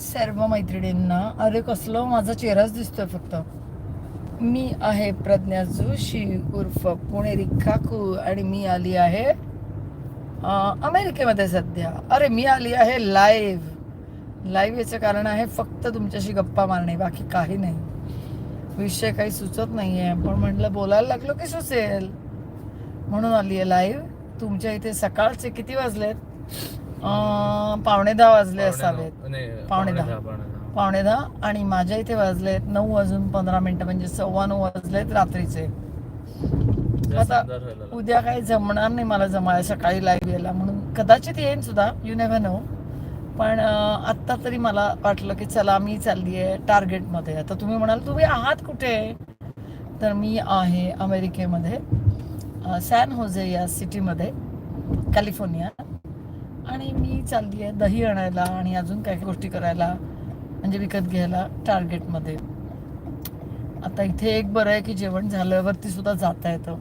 सर्व मैत्रिणींना अरे कसलं माझा चेहराच दिसतोय फक्त. मी आहे प्रज्ञा जोशी उर्फ पुणेरी काकू आणि मी आली आहे अमेरिकेमध्ये सध्या. अरे मी आली आहे लाईव्ह लाईव्ह याचं कारण आहे फक्त तुमच्याशी गप्पा मारणे बाकी काही नाही. विषय काही सुचत नाही आहे पण म्हटलं बोलायला लागलो की सुचेल. म्हणून आली आहे लाईव्ह तुमच्या इथे सकाळचे किती वाजलेत? पावणे दहा वाजले असावेत. पावणे दहा. पावणे दहा. आणि माझ्या इथे वाजलेत नऊ वाजून पंधरा मिनिटं म्हणजे सव्वा नऊ वाजलेत रात्रीचे. आता उद्या काही जमणार नाही मला जमायला सकाळी लाईव्ह यायला. म्हणून कदाचित येईन सुद्धा यू नेव्हर नो पण आत्ता तरी मला वाटलं की चला मी चालली आहे टार्गेटमध्ये. आता तुम्ही म्हणाल तुम्ही आहात कुठे? तर मी आहे अमेरिकेमध्ये सॅन होजे या सिटीमध्ये कॅलिफोर्निया. आणि मी चालली आहे दही आणायला आणि अजून काही गोष्टी करायला म्हणजे विकत घ्यायला टार्गेटमध्ये. आता इथे एक बरं आहे की जेवण झाल्यावरती सुद्धा जाता येतं.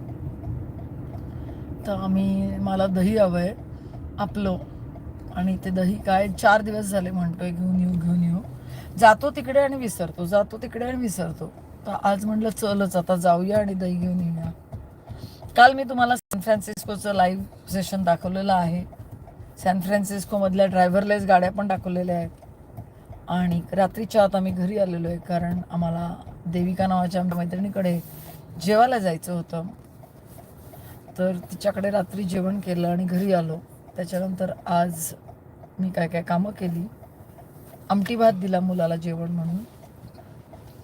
तर आम्ही मला दही हवं आहे आपलं. आणि ते दही काय चार दिवस झाले म्हणतोय घेऊन येऊ घेऊन येऊ. जातो तिकडे आणि विसरतो जातो तिकडे आणि विसरतो. तर आज म्हटलं चलच आता जाऊया आणि दही घेऊन येऊया. काल मी तुम्हाला सॅन फ्रान्सिस्कोचं लाईव्ह सेशन दाखवलेलं आहे. सॅन फ्रान्सिस्कोमधल्या ड्रायव्हरलेस गाड्या पण दाखवलेल्या आहेत. आणि रात्रीच्या आत आम्ही घरी आलेलो आहे कारण आम्हाला देविका नावाच्या आमच्या मैत्रिणीकडे जेवायला जायचं होतं. तर तिच्याकडे रात्री जेवण केलं आणि घरी आलो. त्याच्यानंतर आज मी काय काय कामं केली. आमटी भात दिला मुलाला जेवण म्हणून.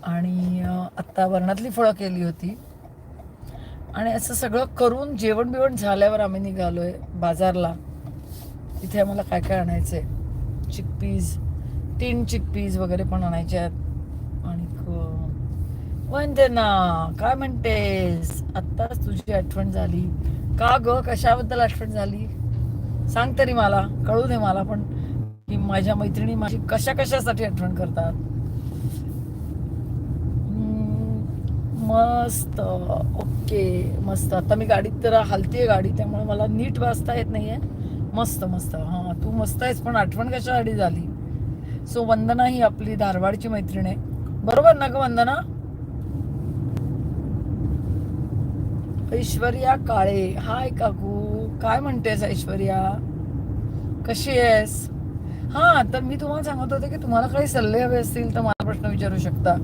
आणि आत्ता वरणातली फळं केली होती. आणि असं सगळं करून जेवण बिवण झाल्यावर आम्ही निघालो आहे बाजारला. तिथे आम्हाला काय काय आणायचं आहे चिकपीज तीन चिकपीज वगैरे पण आणायचे आहेत. आणि क- वंदना काय म्हणतेस? आत्ताच तुझी आठवण झाली. का ग? कशाबद्दल आठवण झाली? सांग तरी मला कळू दे मला पण की माझ्या मैत्रिणी माझी कशा कशासाठी आठवण करतात? मस्त. ओके मस्त. आता मी गाडीत तर हलतीये गाडी त्यामुळे मला नीट वाचता येत नाहीये. मस्त मस्त. हा तू मस्त आहेस पण आठवण कशासाठी झाली? सो वंदना ही आपली धारवाडची मैत्रीण आहे. बरोबर ना ग वंदना? ऐश्वर्या काळे. हाय काकू. काय म्हणतेस ऐश्वर्या? कशी आहेस? हा तर मी तुम्हाला सांगत होते की तुम्हाला काही सल्ले हवे असतील तर मला प्रश्न विचारू शकता.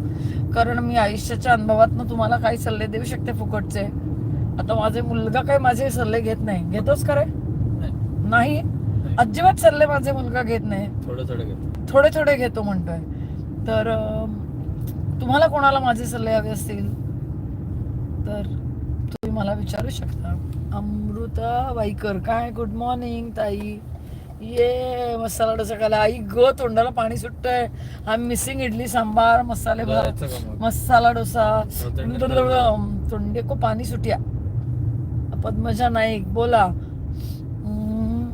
कारण मी आयुष्याच्या अनुभवातनं तुम्हाला काही सल्ले देऊ शकते फुकटचे. आता माझे मुलगा काही माझे सल्ले घेत नाही. घेतोच खरे नाही. अजिबात सल्ले माझे मुलगा घेत नाही. थोडं थोडं घेतो. थोडे थोडे घेतो म्हणतोय. तर तुम्हाला कोणाला माझे सल्ले हवे असतील? तर तुम्ही मला विचारू शकता. अमृता वाईकर काय? गुड मॉर्निंग ताई. ये मसाला डोसा खायला. आई ग तोंडाला पाणी सुटतंय. आय मिसिंग इडली सांबार मसाले भात? मसाला डोसा. तोंडी तोंडे को पाणी सुटिया. पद्मजा नाईक बोला हम्म.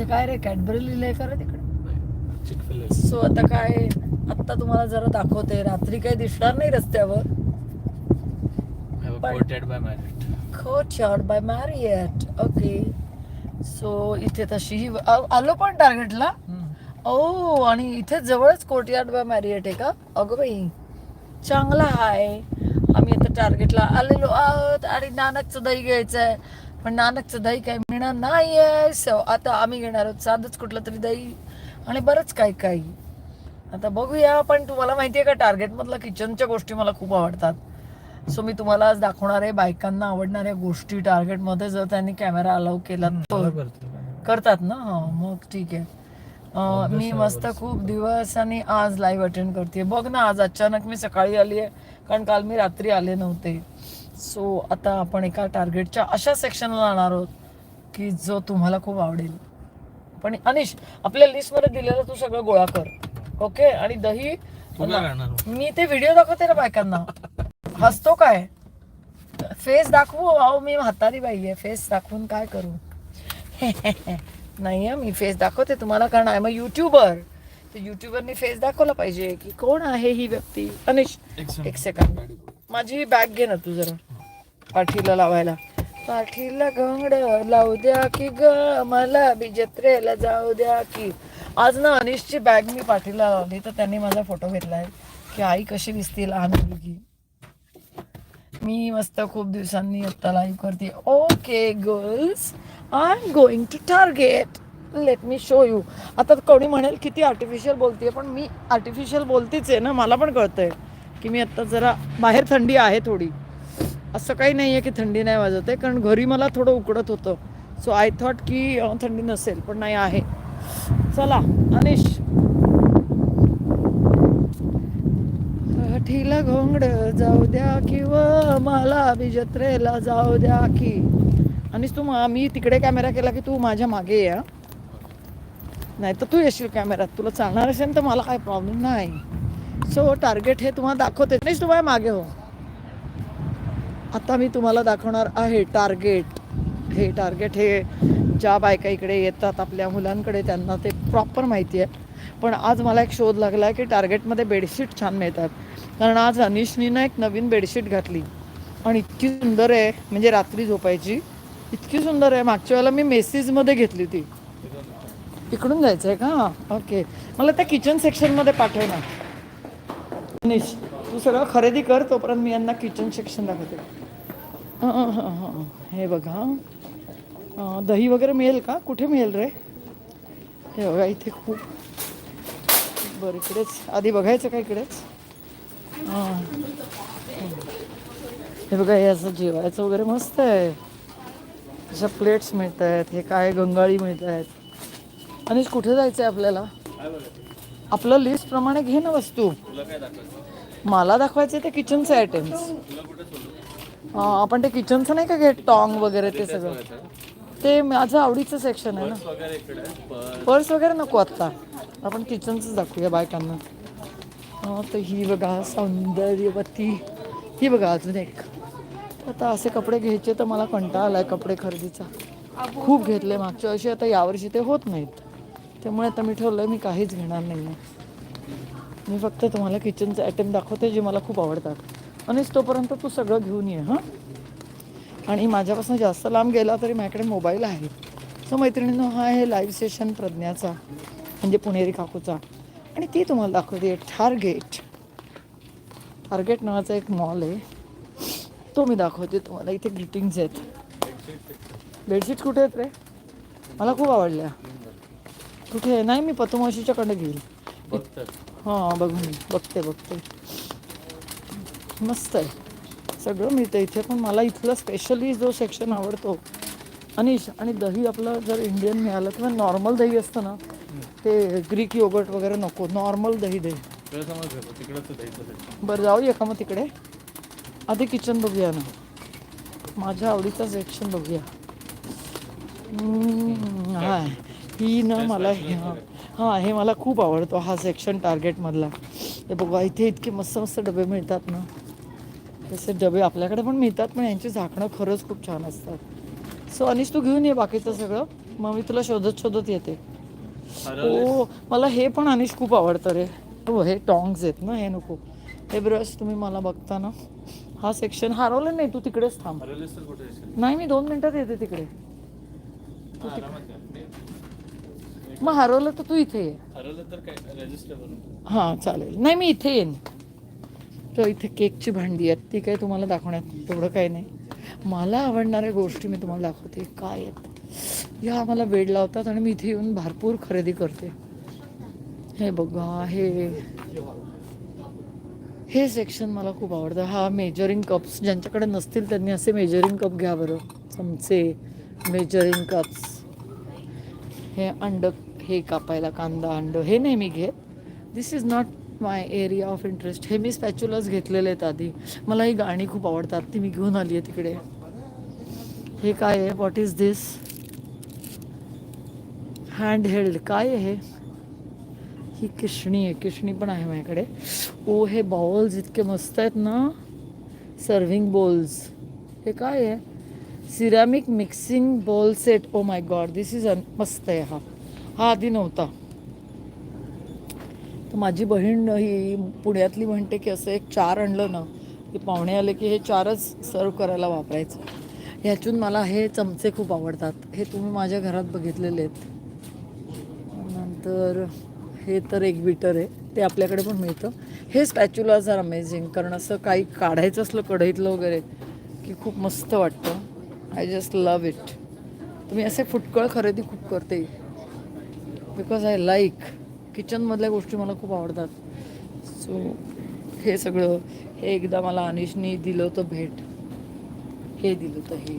इथे काय रे? कॅडबरी लिहिलंय का रे तिकडे? सो आता काय? आता तुम्हाला जरा दाखवते. रात्री काही दिसणार नाही रस्त्यावर. बाय मॅरियट ओके सो इथे तशी ही आ- आलो पण टार्गेटला ओ आणि इथे जवळच कोर्टयार्ड बाय मॅरियट आहे का? अगं बाई चांगला आहे. आम्ही आता टार्गेटला आलेलो आहोत आणि नानकचं दही घ्यायचं आहे पण नानकचं दही काही मिळणार नाही आहे सो आता आम्ही घेणार आहोत साधंच कुठलं तरी दही आणि बरंच काही काही. आता बघूया पण तुम्हाला माहिती आहे का टार्गेटमधलं किचनच्या गोष्टी मला खूप आवडतात. सो मी तुम्हाला आज दाखवणार आहे बायकांना आवडणाऱ्या गोष्टी टार्गेटमध्ये जर त्यांनी कॅमेरा अलाव केला तर. करतात ना? हा मग ठीक आहे. मी मस्त खूप दिवसांनी आज लाईव्ह अटेंड करते बघ ना आज अचानक मी सकाळी आली आहे कारण काल मी रात्री आले नव्हते. सो आता आपण एका टार्गेटच्या अशा सेक्शनला जाणार आहोत की जो तुम्हाला खूप आवडेल. पण अनिश आपल्या लिस्टमध्ये दिलेलं तू सगळं गोळा कर. ओके आणि दही मी ते व्हिडिओ दाखवते ना बायकांना. हसतो काय? फेस दाखवू? अहो मी म्हातारी बाई आहे. फेस दाखवून काय करू? नाही मी फेस दाखवते तुम्हाला कारण आय एम अ युट्यूबर तर युट्यूबरनी फेस दाखवला पाहिजे की कोण आहे ही व्यक्ती? अनिश एक सेकंड माझी बॅग घे ना तू जरा. पाठीला लावायला. पाठीला घोंगड लावू द्या की ग मला बी जत्रेला जाऊ द्या की. आज ना अनिशची बॅग मी पाठीला लावली तर त्यांनी माझा फोटो घेतलाय. की आई कशी दिसते लहान मुलगी. मी मस्त खूप दिवसांनी आत्ता लाईव्ह करते. Okay girls I am going to target let me show you आता कोणी म्हणेल किती आर्टिफिशियल बोलते पण मी आर्टिफिशियल बोलतेच आहे ना मला पण कळतंय की मी आत्ता जरा बाहेर थंडी आहे थोडी. असं काही नाही आहे की थंडी नाही वाजत आहे कारण घरी मला थोडं उकडत होतं. सो आय थॉट की थंडी नसेल पण नाही आहे. चला अनिश. काठीला घोंगड जाऊ द्या किंवा मला बी जत्रेला जाऊ द्या की. आणि तू मा- मी तिकडे कॅमेरा केला की तू माझ्या मागे ये नाही तर तू येशील कॅमेऱ्यात. तुला चालणार असेल तर मला काही प्रॉब्लेम नाही. सो टार्गेट हे तुम्हाला दाखवते. नाही तुम्हाला मागे हो. आता मी तुम्हाला दाखवणार आहे टार्गेट हे टार्गेट हे ज्या बायका इकडे येतात आपल्या मुलांकडे त्यांना ते प्रॉपर माहिती आहे. पण आज मला एक शोध लागला आहे की टार्गेटमध्ये बेडशीट छान मिळतात. कारण आज अनिशनी ना एक नवीन बेडशीट घातली. आणि इतकी सुंदर आहे. म्हणजे रात्री झोपायची. इतकी सुंदर आहे. मागच्या वेळेला मी मेसेजमध्ये घेतली ती इकडून जायचं आहे का? ओके मला त्या किचन सेक्शनमध्ये पाठव ना. निश तू सगळं खरेदी कर तोपर्यंत मी यांना किचन सेक्शन दाखवते. हां हां हां हे बघा. दही वगैरे मिळेल का? कुठे मिळेल रे? हे बघा इथे खूप. बरं इकडेच. आधी बघायचं का इकडेच? हां हे बघा हे असं जेवायचं वगैरे मस्त आहे. अशा प्लेट्स मिळत आहेत हे काय गंगाळी मिळत आहेत आणि कुठे जायचं आहे आपल्याला? आपलं लिस्ट प्रमाणे घे ना वस्तू. मला दाखवायचे ते किचनचे आयटम्स आपण ते किचनचं नाही का घेत? टॉंग वगैरे ते सगळं. ते माझं आवडीचं सेक्शन आहे ना. पर्स वगैरे नको आत्ता आपण किचनचं दाखवूया बायकांना. हा, तर ही बघा सौंदर्यवती. ही बघा अजून एक. आता असे कपडे घ्यायचे तर मला कंटाळा आलाय कपडे खरेदीचा. खूप घेतले मागच्या वर्षी आता यावर्षी ते होत नाहीत. त्यामुळे आता मी ठरवलं मी काहीच घेणार नाही मी फक्त तुम्हाला किचनचे आयटम दाखवते जे मला खूप आवडतात. आणि तोपर्यंत तू सगळं घेऊन ये हां? आणि माझ्यापासून जास्त लांब गेला तरी माझ्याकडे मोबाईल आहे. सो मैत्रिणींनो हा आहे लाईव्ह सेशन प्रज्ञाचा म्हणजे पुणेरी काकूचा. आणि ती तुम्हाला दाखवते टार्गेट टार्गेट नावाचा एक मॉल आहे. तो मी दाखवते तुम्हाला इथे ग्रीटिंग्स आहेत. बेडशीट कुठे आहेत रे? मला खूप आवडल्या. कुठे? आहे? नाही मी पतुमाशीच्याकडे घेईल. बघतात हां बघून बघते बघते. मस्त आहे. सगळं मिळतं इथे पण मला इथलं स्पेशली जो सेक्शन आवडतो अनिश आणि दही आपलं जर इंडियन मिळालं किंवा नॉर्मल दही असतं ना ते ग्रीक योगर्ट वगैरे नको. नॉर्मल दही दे. तुला समज घेतो तिकडंच द्यायचं ते बरं जाऊया का मग तिकडे. आधी किचन बघूया ना. माझ्या आवडीचं सेक्शन बघूया. हम्म, हा ही ना मला हे- हा हा मला खूप आवडतो हा सेक्शन टार्गेटमधला हे बघा इथे इतके मस्त मस्त डबे मिळतात ना. तसे डबे आपल्याकडे पण मिळतात पण यांची झाकणं खरंच खूप छान असतात. सो अनिश तू घेऊन ये बाकीचं सगळं. मग मी तुला शोधत शोधत येते. हो मला हे पण अनिश खूप आवडतं रे. हो हे टॉंग्स आहेत ना हे नको. हे ब्रश तुम्ही मला बघता ना. हा सेक्शन हरवलं नाही तू तिकडेच थांब? नाही मी दोन मिनिटात येते तिकडे. जा. मी- मग हरवलं तर तू इथे ये. हरवलं तर काय? रजिस्टर करून. हां चालेल. नाही मी इथे येईन. तर इथे केकची भांडी आहेत ती काही तुम्हाला दाखवण्यात तेवढं काही नाही. मला आवडणाऱ्या गोष्टी मी तुम्हाला दाखवते. काय आहेत? या मला वेड लावतात आणि मी इथे येऊन भरपूर खरेदी करते. हे बघा हे. हे सेक्शन मला खूप आवडतं. हा मेजरिंग कप्स ज्यांच्याकडे नसतील त्यांनी असे मेजरिंग कप घ्या बरं. चमचे मेजरिंग कप्स हे अंड हे कापायला कांदा अंड हे नाही मी घेत. This is not my area of interest हे मी स्पॅच्युलाच घेतलेले आहेत आधी. मला ही गाणी खूप आवडतात. ती मी घेऊन आली आहे तिकडे. हे काय आहे? What is this hand held काय आहे हे? ही किशणी आहे. किशणी पण आहे माझ्याकडे. ओ हे बॉल्स इतके मस्त आहेत ना. सर्विंग बॉल्स हे काय आहे? Ceramic mixing bowl set oh my god this is an मस्त आहे हा. हा आधी नव्हता तर माझी बहीण ही पुण्यातली म्हणते की असं एक चार आणलं ना की पाहुणे आले की हे चारच सर्व करायला वापरायचं. ह्यातून मला हे चमचे खूप आवडतात. हे तुम्ही माझ्या घरात बघितलेले आहेत. नंतर हे तर एक बीटर आहे. ते आपल्याकडे पण मिळतं. हे स्पॅच्युलाज आर अमेझिंग कारण असं काही काढायचं असलं कढईतलं वगैरे की खूप मस्त वाटतं. आय जस्ट लव इट तुम्ही असे फुटकळ खरेदी खूप करते. बिकॉज आय लाईक किचनमधल्या गोष्टी मला खूप आवडतात. सो हे सगळं हे एकदा मला अनिशनी दिलं होतं भेट. हे दिलं होतं हे.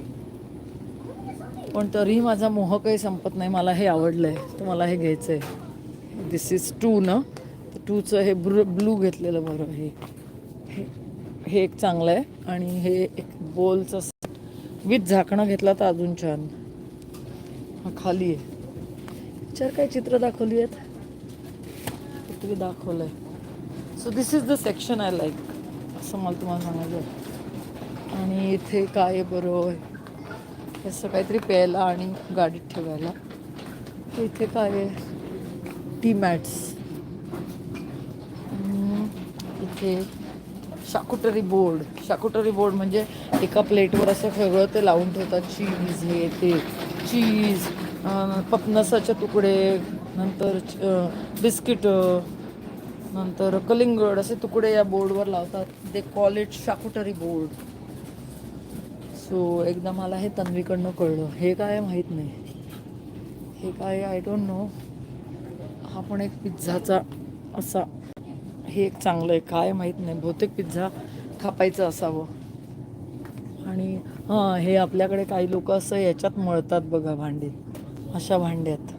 पण तरीही माझा मोह काही संपत नाही. मला हे आवडलं आहे तर मला हे घ्यायचं आहे दिस इज टू ना? तर टूचं हे ब्लू ब्लू घेतलेलं बरं हे. हे एक चांगलं आहे आणि हे एक बोलचं विथ झाकणं घेतला तर अजून छान. हा खाली आहे. चार काय चित्र दाखवली आहेत तुम्ही दाखवलं आहे so this is the section I like असं मला तुम्हाला सांगायचं आहे. आणि इथे काय आहे बरं असं काहीतरी प्यायला आणि गाडीत ठेवायला. तर इथे काय आहे? टी मॅट्स इथे शाकुटरी बोर्ड. शाकुटरी बोर्ड म्हणजे एका प्लेटवर असं सगळं ते लावून ठेवतात. चीज हे ते. चीज. पपनसाचे तुकडे नंतर बिस्किट नंतर कलिंगड असे तुकडे या बोर्डवर लावतात. They call it charcuterie board so एकदा मला हे तन्वीकडनं कळलं. हे काय माहीत नाही. हे काय आय डोंट नो हा पण एक पिझ्झाचा असा हे एक चांगलं आहे. काय माहीत नाही. बहुतेक पिझ्झा कापायचं असावं. आणि हां हे आपल्याकडे काही लोक असं याच्यात मळतात बघा भांडी. अशा भांड्यात.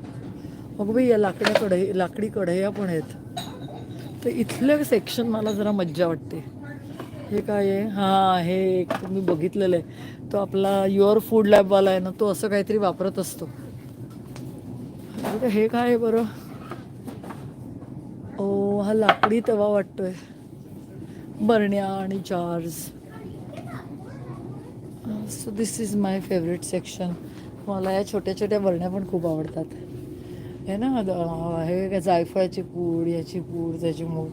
मग बाई या लाकड्या कढई लाकडी कढया पण आहेत. तर इथलं सेक्शन मला जरा मज्जा वाटते. हे काय आहे? हां हे एक मी बघितलेलं आहे. तो आपला युअर फूड लॅबवाला आहे ना तो असं काहीतरी वापरत असतो. हे काय आहे बरं? ओ हा लाकडी तवा वाटतोय. बरण्या आणि jars so this is my favourite section मला या छोट्या छोट्या बरण्या पण खूप आवडतात. हे ना द- हे काय जायफळाची पूड याची पूड त्याची मूग.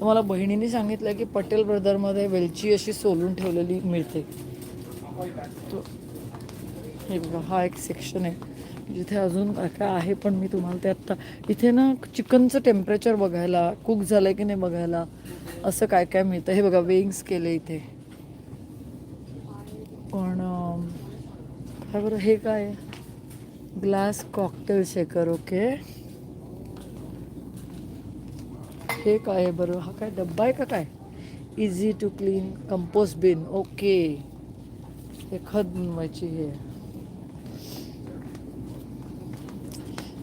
मला बहिणीने सांगितलं की पटेल ब्रदरमध्ये वेलची अशी सोलून ठेवलेली मिळते. हे बघा हा एक सेक्शन आहे. जिथे अजून काय काय आहे पण मी तुम्हाला ते आत्ता इथे ना चिकनचं टेम्परेचर बघायला कुक झालं की नाही बघायला असं काय काय मिळतं. हे बघा वेंग्स केले इथे. पण हा बरं हे काय? Glass cocktail shaker okay. हे काय आहे बरं? हा काय डब्बा आहे का काय? Easy to clean compost bin okay. हे खत बनवायची हे.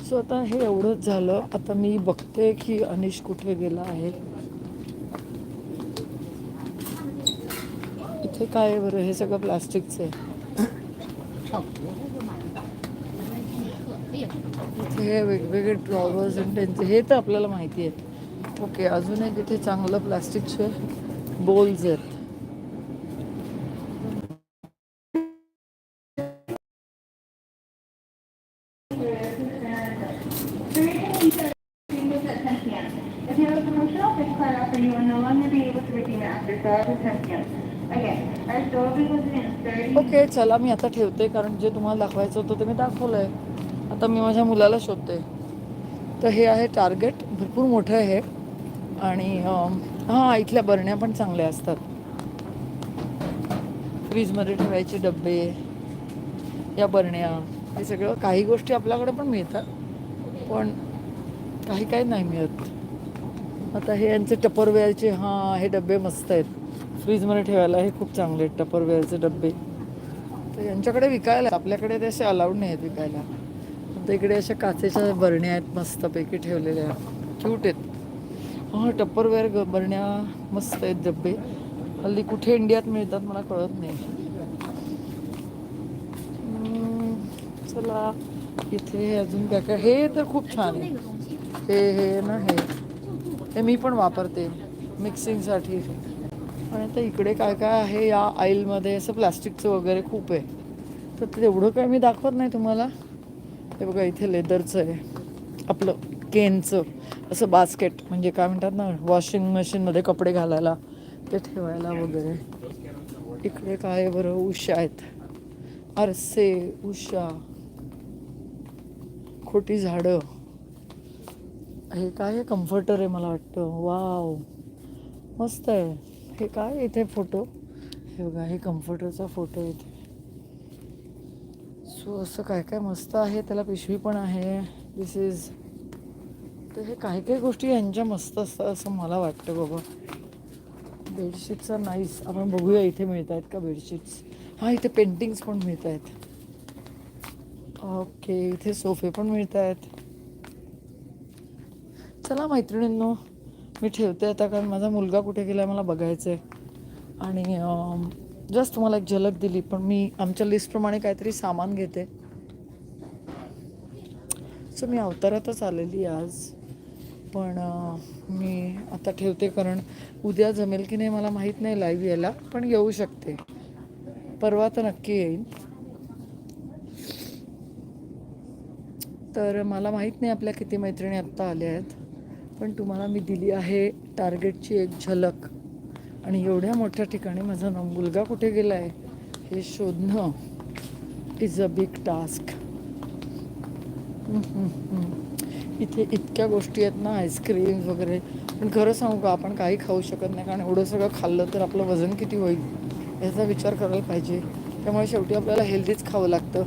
सो आता हे एवढंच झालं. आता मी बघते की अनिश कुठे गेला आहे. इथे काय आहे बरं? हे सगळं प्लास्टिकचं आहे. हे वेगवेगळे ड्रॉवर्स आणि त्यांचे. हे तर आपल्याला माहिती आहे. ओके अजून एक इथे चांगलं प्लास्टिकचे बोल्स आहेत. चला मी आता ठेवते कारण जे तुम्हाला दाखवायचं होतं ते मी दाखवलं आहे आता मी माझ्या मुलाला शोधते. तर हे आहे टार्गेट भरपूर मोठं आहे आणि हां इथल्या बरण्या पण चांगल्या असतात. फ्रीजमध्ये ठेवायचे डबे या बरण्या हे सगळं काही गोष्टी आपल्याकडे पण मिळतात पण काही काही नाही मिळत. आता हे यांचे टपरवेअरचे हां हे डबे मस्त आहेत. फ्रीजमध्ये ठेवायला हे खूप चांगले आहेत टपरवेअरचे डबे तर यांच्याकडे विकायला आपल्याकडे ते असे अलाउड नाही आहेत विकायला. आता इकडे अशा काचेच्या बरण्या आहेत मस्तपैकी ठेवलेल्या. क्यूट आहेत. हां टप्परवेअर ग बरण्या मस्त आहेत डब्बे. हल्ली कुठे इंडियात मिळतात मला कळत नाही. चला. इथे अजून काय काय हे तर खूप छान आहे. हे हे ना हे. हे मी पण वापरते. मिक्सिंगसाठी पण आता इकडे काय काय आहे या आईलमध्ये? असं प्लास्टिकचं वगैरे खूप आहे. तर तेवढं काय मी दाखवत नाही तुम्हाला. हे बघा इथे लेदरचं आहे. आपलं केनचं असं बास्केट. म्हणजे काय म्हणतात ना वॉशिंग मशीनमध्ये कपडे घालायला ते ठेवायला वगैरे. इकडे काय आहे बरं? उषा आहेत. आरसे उषा खोटी झाडं. हे काय आहे? कम्फर्टर आहे मला वाटतं. वाव. मस्त आहे. हे काय? इथे फोटो हे बघा हे कम्फर्टरचा फोटो इथे. सो असं काय काय मस्त आहे. त्याला पिशवी पण आहे. दिस इज तर हे काही काही गोष्टी यांच्या मस्त असतात असं मला वाटतं बाबा. बेडशीटचा नाईस आपण बघूया इथे मिळत आहेत का बेडशीट्स हां इथे पेंटिंग्स पण मिळत आहेत ओके इथे सोफे पण मिळत आहेत चला मैत्रिणींनो मी ठेवते आता कारण माझा मुलगा कुठे गेला मला बघायचं आहे आणि जस्ट तुम्हाला एक झलक दिली पण मी आमच्या लिस्टप्रमाणे काहीतरी सामान घेते. सो मी अवतारातच आलेली आज. पण मी आता ठेवते कारण उद्या जमेल की नाही मला माहीत नाही लाईव्ह यायला पण येऊ शकते. परवा तर नक्की येईन. तर मला माहीत नाही आपल्या किती मैत्रिणी आत्ता आल्या आहेत. पण तुम्हाला मी दिली आहे टार्गेटची एक झलक. आणि एवढ्या मोठ्या ठिकाणी माझा ना मुलगा कुठे गेला आहे हे शोधणं इज अ बिग टास्क इथे इतक्या गोष्टी आहेत ना आईस्क्रीम वगैरे. पण खरं सांगू का आपण काही खाऊ शकत नाही कारण एवढं सगळं खाल्लं तर आपलं वजन किती होईल याचा विचार करायला पाहिजे. त्यामुळे शेवटी आपल्याला हेल्दीच खावं लागतं.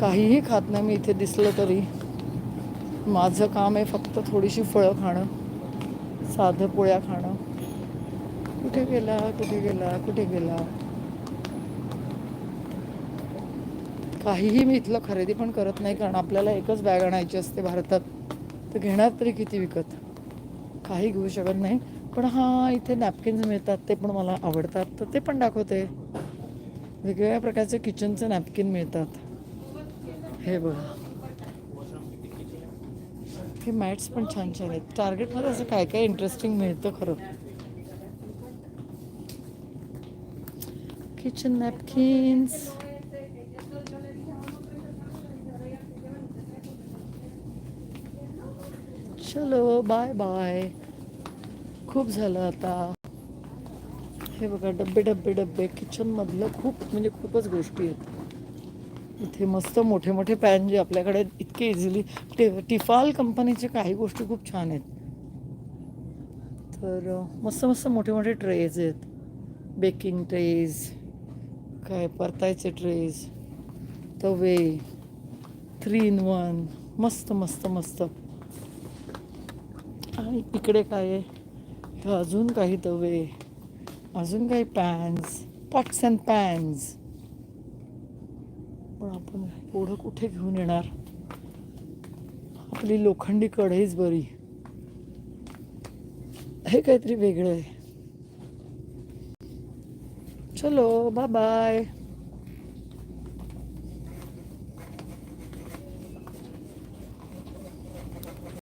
काहीही खात नाही मी इथे दिसलं तरी. माझं काम आहे फक्त थोडीशी फळं खाणं साधं पोळ्या खाणं. कुठे गेला कुठे गेला कुठे गेला? काहीही मी इथलं खरेदी पण करत नाही कारण आपल्याला एकच बॅग आणायची असते भारतात. तर घेणार तरी किती विकत? काही घेऊ शकत नाही. पण हां इथे नॅपकिन्स मिळतात ते पण मला आवडतात. तर ते पण दाखवते. वेगवेगळ्या प्रकारचे किचनचे नॅपकिन मिळतात. हे बघा. हे मॅट्स पण छान छान आहेत. टार्गेटमध्ये असं काय काय इंटरेस्टिंग मिळतं खरं? किचन नॅपकिन्स चलो बाय बाय खूप झालं आता. हे बघा, डब्बे डब्बे डब्बे. किचनमधलं खूप, म्हणजे खूपच गोष्टी आहेत. इथे मस्त मोठे मोठे पॅन जे आपल्याकडे इतके इझिली टे टिफाल कंपनीचे काही गोष्टी खूप छान आहेत. तर मस्त मस्त मोठे मोठे ट्रेज आहेत. बेकिंग ट्रेज काय परतायचे ट्रेज तवे थ्री इन वन मस्त मस्त मस्त. आणि इकडे काय आहे? अजून काही तवे अजून काही पॅन्स पॉट्स अँड पॅन्स पण आपण एवढं कुठे घेऊन येणार? आपली लोखंडी कढईच बरी. हे काहीतरी वेगळं आहे. चलो बाय बाय